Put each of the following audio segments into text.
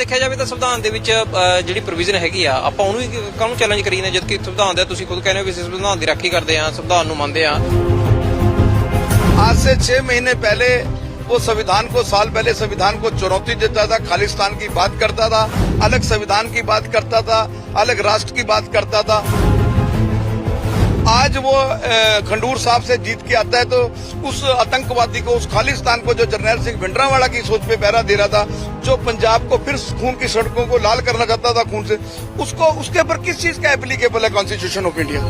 ਦੇਖਿਆ ਜਾਵੇ ਤਾਂ ਸੰਵਿਧਾਨ ਦੇ ਵਿੱਚ ਅ, ਜਿਹੜੀ ਪ੍ਰੋਵੀਜ਼ਨ ਹੈਗੀ ਆ ਆਪਾਂ ਉਹਨੂੰ ਹੀ ਕਾਹਨੂੰ ਚੈਲੰਜ ਕਰੀ ਨੇ ਜਦ ਕਿ ਸੰਵਿਧਾਨ ਦਾ ਤੁਸੀਂ ਖੁਦ ਕਹਿੰਦੇ ਹੋ ਵੀ ਅਸੀਂ ਸੰਵਿਧਾਨ ਦੀ ਰਾਖੀ ਕਰਦੇ ਆ ਸੰਵਿਧਾਨ ਨੂੰ ਮੰਨਦੇ ਆ आज से छह महीने पहले वो संविधान को साल पहले संविधान को चुनौती देता था खालिस्तान की बात करता था अलग संविधान की बात करता था अलग राष्ट्र की बात करता था आज वो अ, खंडूर साहब से जीत के आता है तो उस आतंकवादी को उस खालिस्तान को जो जर्नैल सिंह भिंडरावाला की सोच पे पहरा दे रहा था जो पंजाब को फिर खून की सड़कों को लाल करना चाहता था खून से उसको उसके ऊपर किस चीज का एप्लीकेबल है कॉन्स्टिट्यूशन ऑफ इंडिया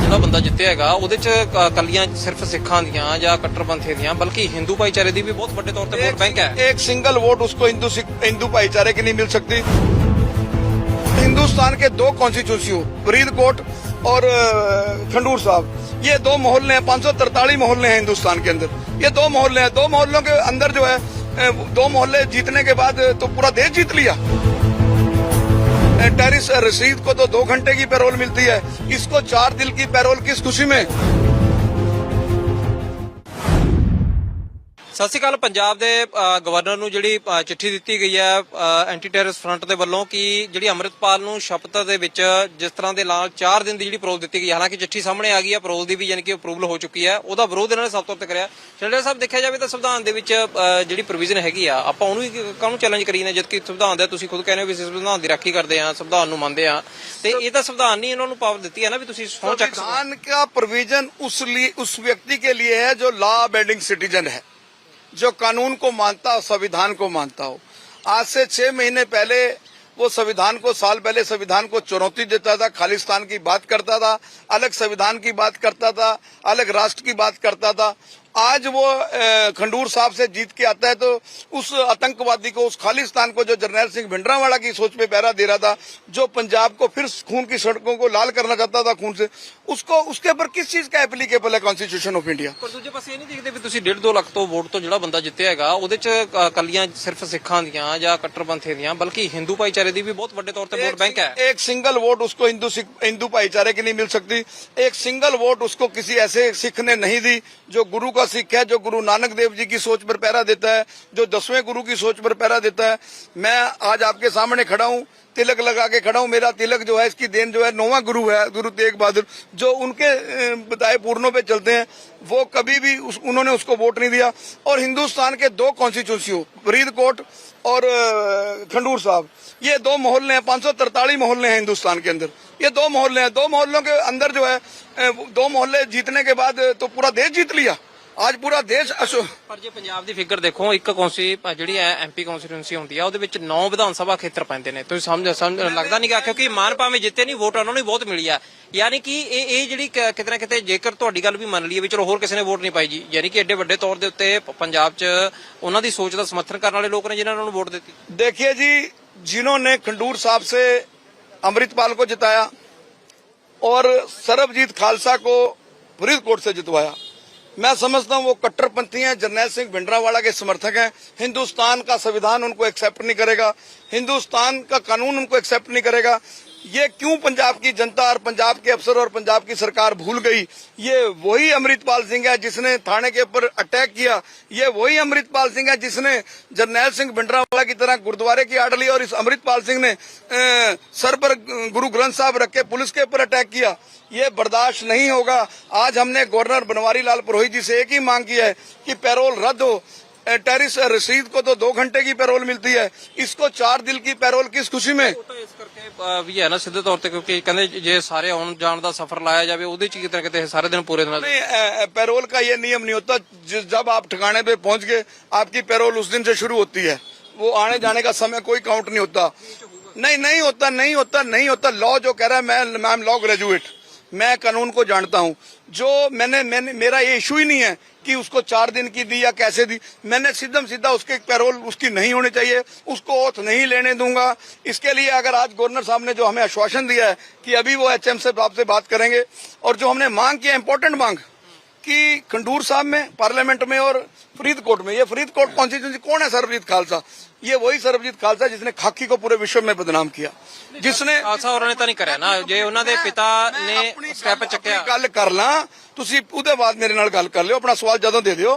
ਜਿਹੜਾ ਬੰਦਾ ਜਿੱਤਿਆ ਹੈਗਾ ਉਹਦੇ ਚ ਕ- ਕੱਲੀਆਂ ਸਿਰਫ ਸਿੱਖਾਂ ਦੀਆਂ ਜਾਂ ਕੱਟਰਪੰਥੀ ਦੀਆਂ ਬਲਕਿ ਹਿੰਦੂ ਭਾਈਚਾਰੇ ਦੀ ਵੀ ਬਹੁਤ ਵੱਡੇ ਤੌਰ ਤੇ ਵੋਟ ਬੈਂਕ ਹੈ एक सिंगल वोट उसको हिंदू सिख- हिंदू भाईचारे की नहीं मिल सकती हिंदुस्तान के दो कॉन्स्टिट्यूंसी फरीदकोट और खंडूर साहब। ये दो मोहल्ले हैं, पाँच मोहल्ले हैं हिंदुस्तान के अंदर। ये दो मोहल्ले हैं, दो मोहल्लों के अंदर जो है दो मोहल्ले जीतने के बाद तो पूरा देश जीत लिया। टेरिस रसीद को तो दो घंटे की पैरोल मिलती है। इसको चार दिल की पैरोल किस खुशी में? ਸਤਿ ਸ਼੍ਰੀ ਅਕਾਲ, ਪੰਜਾਬ ਦੇ ਗਵਰਨਰ ਨੂੰ ਜਿਹੜੀ ਚਿੱਠੀ ਦਿੱਤੀ ਗਈ ਹੈ ਐਂਟੀ ਟੈਰਰਿਸਟ ਫਰੰਟ ਦੇ ਵੱਲੋਂ ਕਿ ਜਿਹੜੀ ਅਮਰਿਤਪਾਲ ਨੂੰ ਸ਼ਪਥ ਦੇ ਵਿੱਚ ਜਿਸ ਤਰ੍ਹਾਂ ਦੇ ਨਾਲ 4 ਦਿਨ ਦੀ ਜਿਹੜੀ ਪ੍ਰੋਲ ਦਿੱਤੀ ਗਈ, ਹਾਲਾਂਕਿ ਚਿੱਠੀ ਸਾਹਮਣੇ ਆ ਗਈ ਹੈ ਪ੍ਰੋਲ ਦੀ ਵੀ ਯਾਨੀ ਕਿ ਅਪਰੂਵਲ ਹੋ ਚੁੱਕੀ ਹੈ, ਉਹਦਾ ਵਿਰੋਧ ਇਹਨਾਂ ਨੇ ਸਭ ਤੋਂ ਉੱਤੇ ਕਰਿਆ ਸ਼ਰਦਾ ਸਾਹਿਬ, ਦੇਖਿਆ ਜਾਵੇ ਤਾਂ ਸੰਵਿਧਾਨ ਦੇ ਵਿੱਚ ਜਿਹੜੀ ਪ੍ਰੋਵੀਜ਼ਨ ਹੈਗੀ ਆ, ਆਪਾਂ ਉਹਨੂੰ ਹੀ ਕਾਹਨੂੰ ਚੈਲੰਜ ਕਰੀ ਨੇ, ਜਦਕਿ ਸੰਵਿਧਾਨ ਦਾ ਤੁਸੀਂ ਖੁਦ ਕਹਿੰਦੇ ਹੋ ਵੀ ਸੰਵਿਧਾਨ ਦੀ ਰਾਖੀ ਕਰਦੇ ਆ ਸੰਵਿਧਾਨ ਨੂੰ ਮੰਨਦੇ ਆ ਤੇ ਇਹ ਤਾਂ ਸੰਵਿਧਾਨ ਨਹੀਂ ਇਹਨਾਂ ਨੂੰ ਪਾਵਰ ਦਿੱਤੀ ਹੈ ਨਾ ਵੀ ਤੁਸੀਂ ਸਹੁੰ ਚੱਕ ਸੰਵਿਧਾਨ ਦਾ ਪ੍ਰੋਵੀਜ਼ਨ ਉਸ ਲਈ, ਉਸ ਵਿਅਕਤੀ ਕੇ ਲਈ ਹੈ ਜੋ ਲਾ ਅਬੈਂਡਿੰਗ ਸਿਟੀਜ਼ਨ ਹੈ। जो कानून को मानता हो, संविधान को मानता हो। आज से छह महीने पहले वो संविधान को, साल पहले संविधान को चुनौती देता था, खालिस्तान की बात करता था, अलग संविधान की बात करता था, अलग राष्ट्र की बात करता था। आज वो अ, खंडूर साहब से जीत के आता है तो उस आतंकवादी को उस खालिस्तान को जो जर्नैल सिंह भिंडरावाला की सोच पे पहरा दे रहा था जो पंजाब को फिर खून की सड़कों को लाल करना चाहता था खून से उसको उसके ऊपर किस चीज का एप्लीकेबल है कॉन्स्टिट्यूशन ऑफ इंडिया ਪਰ ਦੂਜੇ ਪਾਸੇ ਇਹ ਨਹੀਂ ਦੇਖਦੇ ਵੀ ਤੁਸੀਂ 1.5 2 ਲੱਖ ਤੋਂ ਵੋਟ ਤੋਂ ਜਿਹੜਾ ਬੰਦਾ ਜਿੱਤਿਆ ਹੈਗਾ ਉਹਦੇ ਚ ਕ- ਕੱਲੀਆਂ ਸਿਰਫ ਸਿੱਖਾਂ ਦੀਆਂ ਜਾਂ ਕੱਟਰਪੰਥੀ ਦੀਆਂ ਬਲਕਿ ਹਿੰਦੂ ਭਾਈਚਾਰੇ ਦੀ ਵੀ ਬਹੁਤ ਵੱਡੇ ਤੌਰ ਤੇ ਵੋਟ ਬੈਂਕ ਹੈ एक सिंगल वोट उसको हिंदू सिख- हिंदू भाईचारे की नहीं मिल सकती एक सिंगल वोट उसको किसी ऐसे सिख ने नहीं दी जो गुरु का सिख है जो गुरु नानक देव जी की सोच पर पहरा देता है जो दसवें गुरु की सोच पर पहरा देता है। मैं आज आपके सामने खड़ा हूँ तिलक लगा के खड़ा हूँ। मेरा तिलक जो है इसकी देन जो है नौवा गुरु है गुरु तेग बहादुर जो उनके बताए पूर्णों पे चलते हैं। वो कभी भी उस, उन्होंने उसको वोट नहीं दिया। और हिंदुस्तान के दो कॉन्स्टिट्यूंसी फरीदकोट और खंडूर साहब। ये दो मोहल्ले हैं पाँच मोहल्ले हैं हिंदुस्तान के अंदर। ये दो मोहल्ले हैं। दो मोहल्लों के अंदर जो है दो मोहल्ले जीतने के बाद तो पूरा देश जीत लिया। आज पूरा देश अशो ਪਰ ਜੇ ਪੰਜਾਬ ਦੀ ਫਿਗਰ ਦੇਖੋ ਇੱਕ ਕੌਂਸੀ ਜਿਹੜੀ ਹੈ ਐਮਪੀ ਕੌਂਸਟੀਟਿਊਂਸੀ ਹੁੰਦੀ ਆ ਉਹਦੇ ਵਿੱਚ 9 ਵਿਧਾਨ ਸਭਾ ਖੇਤਰ ਪੈਂਦੇ ਨੇ ਤੁਸੀਂ ਸਮਝ ਸਮਝ ਲੱਗਦਾ ਨਹੀਂ ਕਿ ਕਿਉਂਕਿ ਮਾਨ ਭਾਵੇਂ ਜਿੱਤੇ ਨਹੀਂ ਵੋਟ ਉਹਨਾਂ ਨੂੰ ਵੀ ਬਹੁਤ ਮਿਲੀ ਆ ਯਾਨੀ ਕਿ ਇਹ ਇਹ ਜਿਹੜੀ ਕ- ਕਿਤੇ ਨਾ ਕਿਤੇ ਜੇਕਰ ਤੁਹਾਡੀ ਗੱਲ ਵੀ ਮੰਨ ਲਈਏ ਵੀ ਚਲੋ ਹੋਰ ਕਿਸੇ ਨੇ ਵੋਟ ਨਹੀਂ ਪਾਈ ਜੀ ਯਾਨੀ ਕਿ ਐਡੇ ਵੱਡੇ ਤੌਰ ਦੇ ਉੱਤੇ ਪ- ਪੰਜਾਬ 'ਚ ਉਹਨਾਂ ਦੀ ਸੋਚ ਦਾ ਸਮਰਥਨ ਕਰਨ ਵਾਲੇ ਲੋਕ ਨੇ ਜਿਨ੍ਹਾਂ ਨੇ ਉਹਨਾਂ ਨੂੰ ਵੋਟ ਦਿੱਤੀ देखिए जी जिन्होंने खंडूर साहब से अमृतपाल को जिताया और सरबजीत खालसा को फरीदकोट से जितवाया मैं समझता हूं वो कट्टरपंथी हैं जर्नैल सिंह भिंडरावाला के समर्थक हैं हिंदुस्तान का संविधान उनको एक्सेप्ट नहीं करेगा हिंदुस्तान का कानून उनको एक्सेप्ट नहीं करेगा ये क्यों पंजाब की जनता और पंजाब के अफसर और पंजाब की सरकार भूल गई? ये वही अमृतपाल सिंह है जिसने थाने के ऊपर अटैक किया। ये वही अमृतपाल सिंह है जिसने जरनैल सिंह भिंडरावाला की तरह गुरुद्वारे की आड़ ली और इस अमृतपाल सिंह ने सर पर गुरु ग्रंथ साहब रख के पुलिस के ऊपर अटैक किया। ये बर्दाश्त नहीं होगा। आज हमने गवर्नर बनवारी लाल पुरोहित जी से एक ही मांग की है कि पैरोल रद्द हो। टेरिस रसीद को तो दो घंटे की पैरोल मिलती है। इसको चार दिल की पैरोल किस खुशी में? ਉਹ ਤਾਂ ਇਸ ਕਰਕੇ ਅ, ਵੀ ਹੈ ਨਾ ਸਿੱਧੇ ਤੌਰ ਤੇ ਕਿਉਂਕਿ ਕਹਿੰਦੇ ਜੇ ਸਾਰੇ ਆਉਣ ਜਾਣ ਦਾ ਸਫ਼ਰ ਲਾਇਆ ਜਾਵੇ ਉਹਦੇ 'ਚ ਕਿਤੇ ਨਾ ਕਿਤੇ ਸਾਰੇ ਦਿਨ ਪੂਰੇ ਦਿਨ नहीं अ, पैरोल का ये नियम नहीं होता जिस- जब आप ठिकाने पे पहुंच गए आपकी पैरोल उस दिन से शुरू होती है वो आने जाने का समय कोई काउंट नहीं होता नहीं नहीं होता नहीं होता नहीं होता लॉ जो कह रहा है मैं मैं लॉ ग्रेजुएट मैं कानून को जानता हूँ। जो मैंने मैंने, मेरा ये इशू ही नहीं है कि उसको चार दिन की दी या कैसे दी। मैंने सीधम सीधा उसके पैरोल उसकी नहीं होनी चाहिए, उसको ओथ नहीं लेने दूँगा। इसके लिए अगर आज गवर्नर साहब ने जो हमें आश्वासन दिया है कि अभी वो एचएम से आपसे बात करेंगे और जो हमने मांग किया इंपॉर्टेंट मांग कि खंडूर साहब में पार्लियामेंट में और फरीदकोट में ये फरीदकोट कॉन्स्टिट्यूंसी कौन है सरबजीत खालसा ये वही सरबजीत खालसा जिसने खाकी को पूरे विश्व में बदनाम किया जिसने ਖਾਲਸਾ ਹੋਰਾਂ ਨੇ ਤਾਂ ਨਹੀਂ ਕਰਿਆ ਨਾ ਜੇ ਉਹਨਾਂ ਦੇ ਪਿਤਾ ਨੇ ਆਪਣੀ ਸਟੈਪ ਗੱਲ- ਚੱਕਿਆ ਆਪਣੀ ਗੱਲ ਕਰ ਲਾਂ ਤੁਸੀਂ ਉਹਦੇ ਬਾਅਦ ਮੇਰੇ ਨਾਲ ਗੱਲ ਕਰ ਲਿਓ ਆਪਣਾ ਸਵਾਲ ਜਦੋਂ ਦੇ ਦਿਓ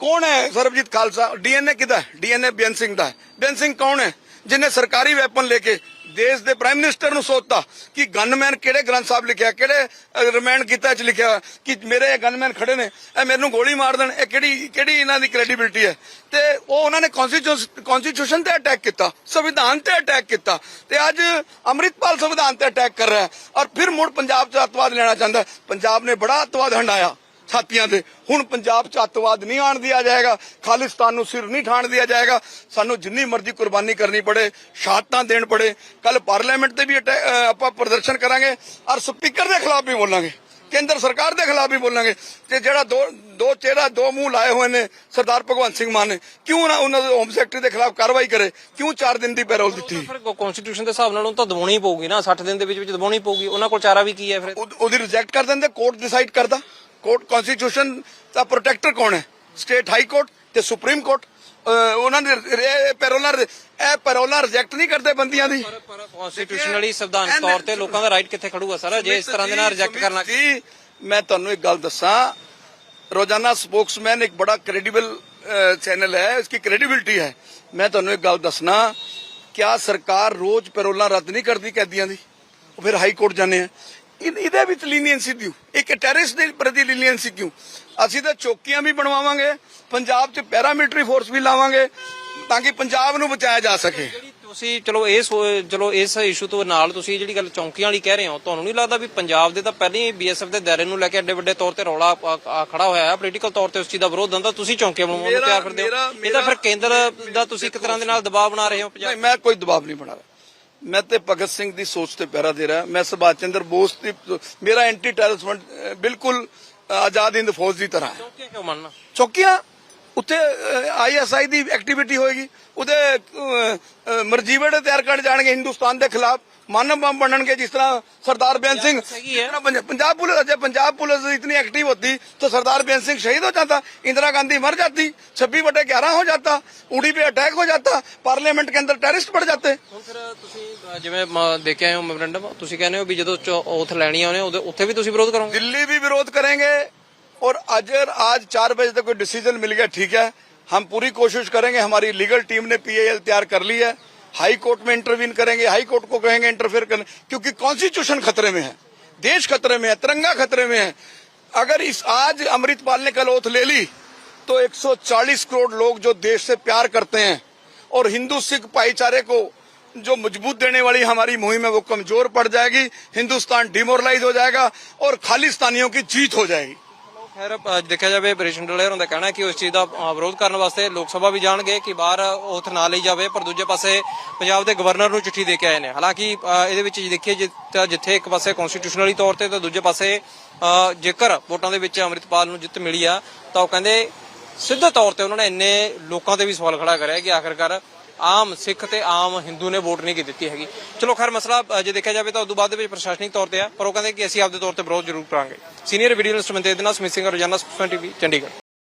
ਕੌਣ ਹੈ ਸਰਬਜੀਤ ਖਾਲਸਾ ਡੀਐਨਏ ਕਿਹਦਾ ਹੈ ਡੀਐਨਏ ਬੇਅੰਤ ਸਿੰਘ ਦਾ ਹੈ ਬੇਅੰਤ ਸਿੰਘ ਕੌਣ ਹੈ ਜਿਨੇ ਸਰਕਾਰੀ ਵੈਪਨ ਲੈ ਕੇ ਦੇਸ਼ ਦੇ ਪ੍ਰਾਈਮ ਮਿਨਿਸਟਰ ਨੂੰ ਸੋਚਤਾ ਕਿ ਗਨਮੈਨ ਕਿਹੜੇ ਗ੍ਰੰਥ ਸਾਹਿਬ ਲਿਖਿਆ, ਕਿਹੜੇ ਰਿਮਾਂਡ ਕੀਤਾ ਚ ਲਿਖਿਆ, ਕਿ ਮੇਰੇ ਗਨਮੈਨ ਖੜੇ ਨੇ, ਇਹ ਮੈਨੂੰ ਗੋਲੀ ਮਾਰ ਦੇਣ, ਇਹ ਕਿਹੜੀ ਕਿਹੜੀ ਇਹਨਾਂ ਦੀ ਕ੍ਰੈਡੀਬਿਲਟੀ ਹੈ? ਤੇ ਉਹ ਉਹਨਾਂ ਨੇ ਕਨਸਟੀਟਿਊਸ਼ਨ ਤੇ ਅਟੈਕ ਕੀਤਾ, ਸੰਵਿਧਾਨ ਤੇ ਅਟੈਕ ਕੀਤਾ, ਤੇ ਅੱਜ ਅੰਮ੍ਰਿਤਪਾਲ ਸੰਵਿਧਾਨ ਤੇ ਅਟੈਕ ਕਰ ਰਿਹਾ ਹੈ। ਔਰ ਫਿਰ ਮੁੜ ਪੰਜਾਬ ਚ ਅੱਤਵਾਦ ਲੈਣਾ ਚਾਹੁੰਦਾ ਪੰਜਾਬ ਨੇ ਬੜਾ ਅੱਤਵਾਦ ਹੰਡਾਇਆ। ਛਾਤੀਆਂ ਤੇ। ਹੁਣ ਪੰਜਾਬ ਚ ਅੱਤਵਾਦ ਨਹੀਂ ਆਣ ਦਿਆ ਜਾਏਗਾ। ਖਾਲਿਸਤਾਨ ਨੂੰ ਸਿਰ ਨਹੀਂ ਠਾਣ ਦਿਆ ਜਾਏਗਾ। ਸਾਨੂੰ ਜਿੰਨੀ ਮਰਜ਼ੀ ਕੁਰਬਾਨੀ ਕਰਨੀ ਪੜੇ ਸ਼ਹਾਦਤਾਂ ਦੇਣ ਪੜੇ। ਕੱਲ ਪਾਰਲੀਮੈਂਟ ਤੇ ਵੀ ਆਪਾਂ ਪ੍ਰਦਰਸ਼ਨ ਕਰਾਂਗੇ ਔਰ ਸਪੀਕਰ ਦੇ ਖਿਲਾਫ ਵੀ ਬੋਲਾਂਗੇ। ਕੇਂਦਰ ਸਰਕਾਰ ਦੇ ਖਿਲਾਫ ਵੀ ਬੋਲਾਂਗੇ। ਤੇ ਜਿਹੜਾ ਦੋ ਦੋ ਚਿਹਰਾ ਦੋ ਮੂੰਹ ਲਾਏ ਹੋਏ ਨੇ ਸਰਦਾਰ ਭਗਵੰਤ ਸਿੰਘ ਮਾਨ ਨੇ ਕਿਉਂ ਨਾ ਉਹਨਾਂ ਦੇ ਹੋਮ ਸੈਕਟਰੀ ਦੇ ਖਿਲਾਫ ਕਾਰਵਾਈ ਕਰੇ? ਕਿਉਂ 4 ਦਿਨ ਦੀ ਪੈਰੋਲ ਦਿੱਤੀ? ਫਿਰ ਕਨਸਟੀਟਿਊਸ਼ਨ ਦੇ ਹਿਸਾਬ ਨਾਲ ਉਹਨੂੰ ਤਾਂ ਦਬਾਉਣੀ ਪਊਗੀ ਨਾ। 60 ਦਿਨ ਦੇ ਵਿੱਚ ਵਿੱਚ ਦਬਾਉਣੀ ਪਊਗੀ। ਉਹਨਾਂ ਕੋਲ ਚਾਰਾ ਵੀ ਕੀ ਹੈ ਫਿਰ? ਉਹ- ਉਹਦੀ ਰਿਜੈਕਟ ਕਰ ਦਿੰਦੇ ਕੋਰਟ ਡਿਸਾਈਡ ਕਰਦਾ। ਕੋਰਟ ਕਨਸਟੀਟਿਊਸ਼ਨ ਦਾ ਪ੍ਰੋਟੈਕਟਰ ਕੌਣ ਹੈ? ਸਟੇਟ ਹਾਈ ਕੋਰਟ ਤੇ ਸੁਪਰੀਮ ਕੋਰਟ। ਉਹਨਾਂ ਨੇ ਪੈਰੋਲਾਂ ਇਹ ਪੈਰੋਲਾਂ ਰਿਜੈਕਟ ਨਹੀਂ ਕਰਦੇ ਬੰਦੀਆਂ ਦੀ। ਪਰ ਕਨਸਟੀਟਿਊਸ਼ਨਲੀ ਸੰਵਿਧਾਨਕ ਤੌਰ ਤੇ ਲੋਕਾਂ ਦਾ ਰਾਈਟ ਕਿੱਥੇ ਖੜੂਗਾ ਸਰ? ਜੇ ਇਸ ਤਰ੍ਹਾਂ ਦੇ ਨਾਲ ਰਿਜੈਕਟ ਕਰਨਾ ਜੀ ਮੈਂ ਤੁਹਾਨੂੰ ਇੱਕ ਗੱਲ ਦੱਸਾਂ। ਰੋਜ਼ਾਨਾ ਸਪੋਕਸਮੈਨ ਇੱਕ ਬੜਾ ਕ੍ਰੈਡੀਬਲ ਚੈਨਲ ਹੈ ਇਸकी ਕ੍ਰੈਡੀਬਿਲਿਟੀ ਹੈ। ਮੈਂ ਤੁਹਾਨੂੰ ਇੱਕ ਗੱਲ ਦੱਸਣਾ ਕਿਆ ਸਰਕਾਰ ਰੋਜ਼ ਪੈਰੋਲਾਂ ਰੱਦ ਨਹੀਂ ਕਰਦੀ ਕੈਦੀਆਂ ਦੀ? ਉਹ ਫਿਰ ਹਾਈ ਕੋਰਟ ਜਾਂਦੇ ਆ। ਇਹਦੇ ਵਿੱਚ ਲੀਨੀਅੰਸੀ ਦਿਓ। ਇੱਕ ਟੈਰਰਿਸਟ ਦੇ ਪ੍ਰਤੀ ਲੀਨੀਅੰਸੀ ਕਿਉਂ? ਅਸੀਂ ਤਾਂ ਚੌਕੀਆਂ ਵੀ ਬਣਵਾਵਾਂਗੇ ਪੰਜਾਬ 'ਚ ਪੈਰਾਮਿਲਟਰੀ ਫੋਰਸ ਵੀ ਲਾਵਾਂਗੇ ਤਾਂ ਕਿ ਪੰਜਾਬ ਨੂੰ ਬਚਾਇਆ ਜਾ ਸਕੇ। ਤੁਸੀਂ ਚਲੋ ਇਹ ਸੋ- ਚਲੋ ਇਸ ਇਸ਼ੂ ਤੋਂ ਨਾਲ ਤੁਸੀਂ ਜਿਹੜੀ ਗੱਲ ਚੌਂਕੀਆਂ ਵਾਲੀ ਕਹਿ ਰਹੇ ਹੋ ਤੁਹਾਨੂੰ ਨਹੀਂ ਲੱਗਦਾ ਵੀ ਪੰਜਾਬ ਦੇ ਤਾਂ ਪਹਿਲਾਂ ਹੀ ਬੀਐਸਐਫ ਦੇ ਦਾਇਰੇ ਨੂੰ ਲੈ ਕੇ ਐਡੇ ਵੱਡੇ ਤੌਰ ਤੇ ਰੌਲਾ ਖੜਾ ਹੋਇਆ ਹੈ? ਪੋਲੀਟੀਕਲ ਤੌਰ ਤੇ ਉਸ ਚੀਜ਼ ਦਾ ਵਿਰੋਧ ਹੁੰਦਾ ਤੁਸੀਂ ਚੌਂਕੀਆਂ ਬਣਾਉਣ ਨੂੰ ਤਿਆਰ ਫਿਰਦੇ ਹੋ। ਮੇਰਾ- ਇਹ ਤਾਂ ਫਿਰ ਕੇਂਦਰ ਦਾ ਤੁਸੀਂ ਇੱਕ ਤਰ੍ਹਾਂ ਦੇ ਨਾਲ ਦਬਾਅ ਬਣਾ ਰਹੇ ਹੋ ਪੰਜਾਬ ਨਹੀਂ ਮੈਂ ਕੋਈ ਦਬਾਅ ਨਹੀਂ ਬਣਾ ਰਿਹਾ। ਮੈਂ ਤੇ ਭਗਤ ਸਿੰਘ ਦੀ ਸੋਚ ਤੇ ਪਹਿਰਾ ਦੇ ਰਿਹਾ। ਮੈਂ ਸੁਭਾਸ਼ ਚੰਦਰ ਬੋਸ ਦੀ ਮੇਰਾ ਐਂਟੀ ਟੈਰਰਿਸਟ ਬਿਲਕੁਲ ਆਜ਼ਾਦ ਹਿੰਦ ਫੌਜ ਦੀ ਤਰ੍ਹਾਂ ਹੈ। ਚੌਂਕੀਆਂ ਕਿਉਂ ਮੰਨਣਾ? ਚੌਕੀਆਂ ਉੱਤੇ ਆਈਐਸਆਈ ਦੀ ਐਕਟੀਵਿਟੀ ਹੋਏਗੀ ਉਹਦੇ ਅ, ਅ, ਮਰਜੀਵੇ ਤਿਆਰ ਕਰ ਜਾਣਗੇ ਹਿੰਦੁਸਤਾਨ ਦੇ ਖਿਲਾਫ ਮਾਨਵ ਬੰਬ ਬਣਨਗੇ ਜਿਸ ਤਰ੍ਹਾਂ ਸਰਦਾਰ ਬੇਅੰਤ ਸਿੰਘ ਸਹੀ ਹੈ। जितना पंजा- पंजाब पुलिस जब पंजाब पुलिस इतनी एक्टिव होती तो सरदार बेअंत सिंह शहीद हो जाता इंदिरा गांधी मर जाती छब्बीस बटे ग्यारह हो जाता उड़ी पे अटैक हो जाता पार्लियामेंट के अंदर टेररिस्ट बढ़ जाते ਹੁਣ ਫਿਰ ਤੁਸੀਂ ਅ, ਜਿਵੇਂ ਮ- ਦੇਖਿਆ ਆਏ ਹੋ ਮੈਮੋਰੈਂਡਮ ਤੁਸੀਂ ਕਹਿੰਦੇ ਹੋ ਵੀ ਜਦੋਂ ਉਥ ਲੈਣੀ ਆਉਣੇ ਉਹਦੇ ਉੱਥੇ ਵੀ ਤੁਸੀਂ ਵਿਰੋਧ ਕਰੋਗੇ दिल्ली भी विरोध करेंगे और अगर आज चार बजे तक कोई डिसीज़न मिल गया, ठीक है। हम पूरी कोशिश करेंगे, हमारी लीगल टीम ने पीएल तैयार कर ली है। हाई कोर्ट में इंटरवीन करेंगे हाई कोर्ट को कहेंगे इंटरफेयर करने, क्योंकि कॉन्स्टिट्यूशन खतरे में है, देश खतरे में है, तिरंगा खतरे में है। अगर इस, आज अमृतपाल ने कल ओथ ले ली तो 140 करोड़ लोग जो देश से प्यार करते हैं, और हिंदू सिख भाईचारे को जो मज़बूत देने वाली हमारी मुहिम है, वो कमज़ोर पड़ जाएगी, हिंदुस्तान डिमोरलाइज हो जाएगा, और खालिस्तानियों की जीत हो जाएगी। ਖੈਰ ਅ, ਦੇਖਿਆ ਜਾਵੇ ਆਪਰੇਸ਼ਨ ਡਲੇਅਰ ਦਾ ਕਹਿਣਾ ਕਿ ਉਸ ਚੀਜ਼ ਦਾ ਵਿਰੋਧ ਕਰਨ ਵਾਸਤੇ ਲੋਕ ਸਭਾ ਵੀ ਜਾਣਗੇ ਕਿ ਬਾਹਰ ਉਥ ਨਾ ਲਈ ਜਾਵੇ ਪਰ ਦੂਜੇ ਪਾਸੇ ਪੰਜਾਬ ਦੇ ਗਵਰਨਰ ਨੂੰ ਚਿੱਠੀ ਦੇ ਕੇ ਆਏ ਨੇ। ਹਾਲਾਂਕਿ ਇਹਦੇ ਵਿੱਚ ਦੇਖੀਏ ਜਿ- ਤਾਂ ਜਿੱਥੇ ਇੱਕ ਪਾਸੇ ਕਨਸਟੀਟਿਊਸ਼ਨਲੀ ਤੌਰ ਤੇ ਤਾਂ ਦੂਜੇ ਪਾਸੇ ਅ, ਜੇਕਰ ਵੋਟਾਂ ਦੇ ਵਿੱਚ ਅੰਮ੍ਰਿਤਪਾਲ ਨੂੰ ਜਿੱਤ ਮਿਲੀ ਆ ਤਾਂ ਉਹ ਕਹਿੰਦੇ ਸਿੱਧੇ ਤੌਰ ਤੇ ਉਹਨਾਂ ਨੇ ਇੰਨੇ ਲੋਕਾਂ ਤੇ ਵੀ ਸਵਾਲ ਖੜਾ ਕਰਿਆ ਕਿ ਆਖਰਕਾਰ ਆਮ ਸਿੱਖ ਤੇ ਆਮ ਹਿੰਦੂ ਨੇ ਵੋਟ ਨਹੀਂ ਕੀ ਦਿੱਤੀ ਹੈਗੀ। ਚਲੋ ਖੈਰ ਮਸਲਾ ਜੇ ਦੇਖਿਆ ਜਾਵੇ ਤਾਂ ਉਦੋਂ ਬਾਅਦ ਦੇ ਵਿੱਚ ਪ੍ਰਸ਼ਾਸਨਿਕ ਤੌਰ ਤੇ ਆ, ਪਰ ਉਹ ਕਹਿੰਦੇ ਕਿ ਅਸੀਂ ਆਪਦੇ ਤੌਰ ਤੇ ਵਿਰੋਧ ਜ਼ਰੂਰ ਕਰਾਂਗੇ। ਸੀਨੀਅਰ ਵੀਡੀਓ ਜਰਨਲਿਸਟ ਮਨਤੇਜ ਦੇ ਨਾਲ ਸਮਿਤ ਸਿੰਘ ਰੋਜ਼ਾਨਾ ਸਪੋਕਸਮੈਨ ਟੀਵੀ ਚੰਡੀਗੜ੍ਹ।